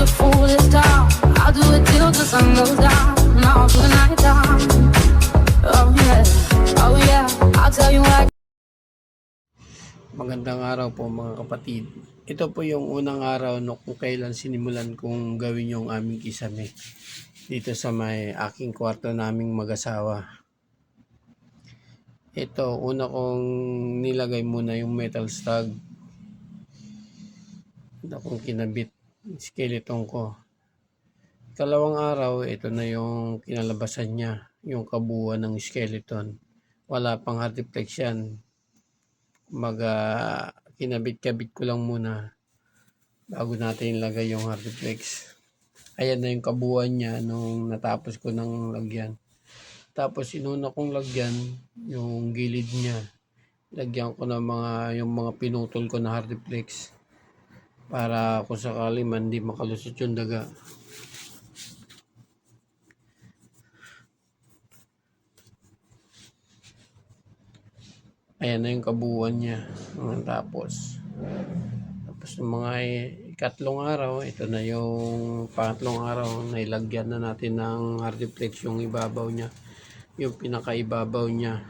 a fool this time. I'll do it till the sun goes down. And all through the night time. Oh yeah, oh yeah. I'll tell you what. Magandang araw po mga kapatid. Ito po yung unang araw no kung kailan sinimulan kong gawin yung aming kisame dito sa may aking kwarto naming mag-asawa. Ito, una kong nilagay muna yung metal stud. Ito kong kinabit skeleton ko. Kalawang araw, ito na yung kinalabasan niya, yung kabuuan ng skeleton. Wala pang hard reflection mag ah, kinabit-kabit ko lang muna bago natin ilagay yung hardiplex. Ayan na yung kabuuan niya nung natapos ko ng lagyan. Tapos inuna kong lagyan yung gilid niya. Lagyan ko ng mga yung mga pinutol ko na hardiplex para kung sakali man di makalusot yung daga. Ayan na yung kabuuan niya. Tapos. Tapos yung mga ikatlong araw, ito na yung pangatlong araw, nailagyan na natin ng hardiplex yung ibabaw niya. Yung pinakaibabaw niya.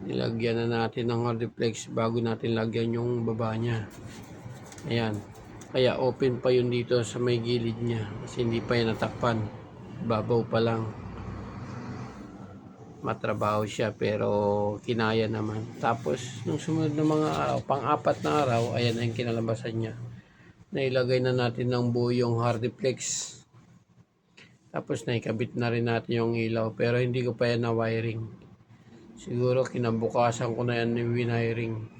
Nilagyan na natin ng hardiplex bago natin lagyan yung baba niya. Ayan. Kaya open pa yun dito sa may gilid niya. Kasi hindi pa yan natakpan. Babaw pa lang matrabaho siya pero kinaya naman. Tapos, nung sumunod na mga araw, pang-apat na araw, ayan na yung kinalabasan niya. Nailagay na natin ng buo yung hardiplex. Tapos, naikabit na rin natin yung ilaw. Pero hindi ko pa yan na wiring. Siguro, kinabukasan ko na yan yung wiring.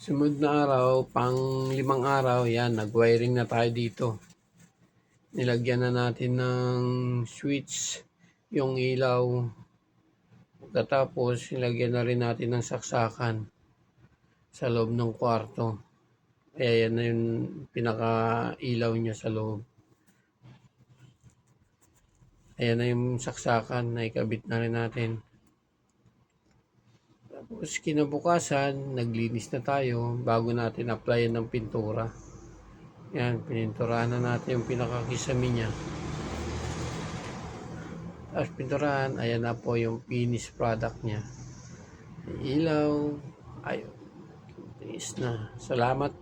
Sumunod na araw, pang limang araw, yan, nag-wiring na tayo dito. Nilagyan na natin ng switch, yung ilaw. Pagkatapos, nilagyan na rin natin ng saksakan sa loob ng kwarto. Kaya yan na yung pinaka-ilaw niya sa loob. Ayan na yung saksakan na ikabit na rin natin. Tapos kinabukasan, naglinis na tayo bago natin applyan ng pintura. Yan, pininturahan na natin yung pinakakisami niya. Tapos pinturahan, ayan na po yung finished product niya. Ilaw, ayun. Tiis na. Salamat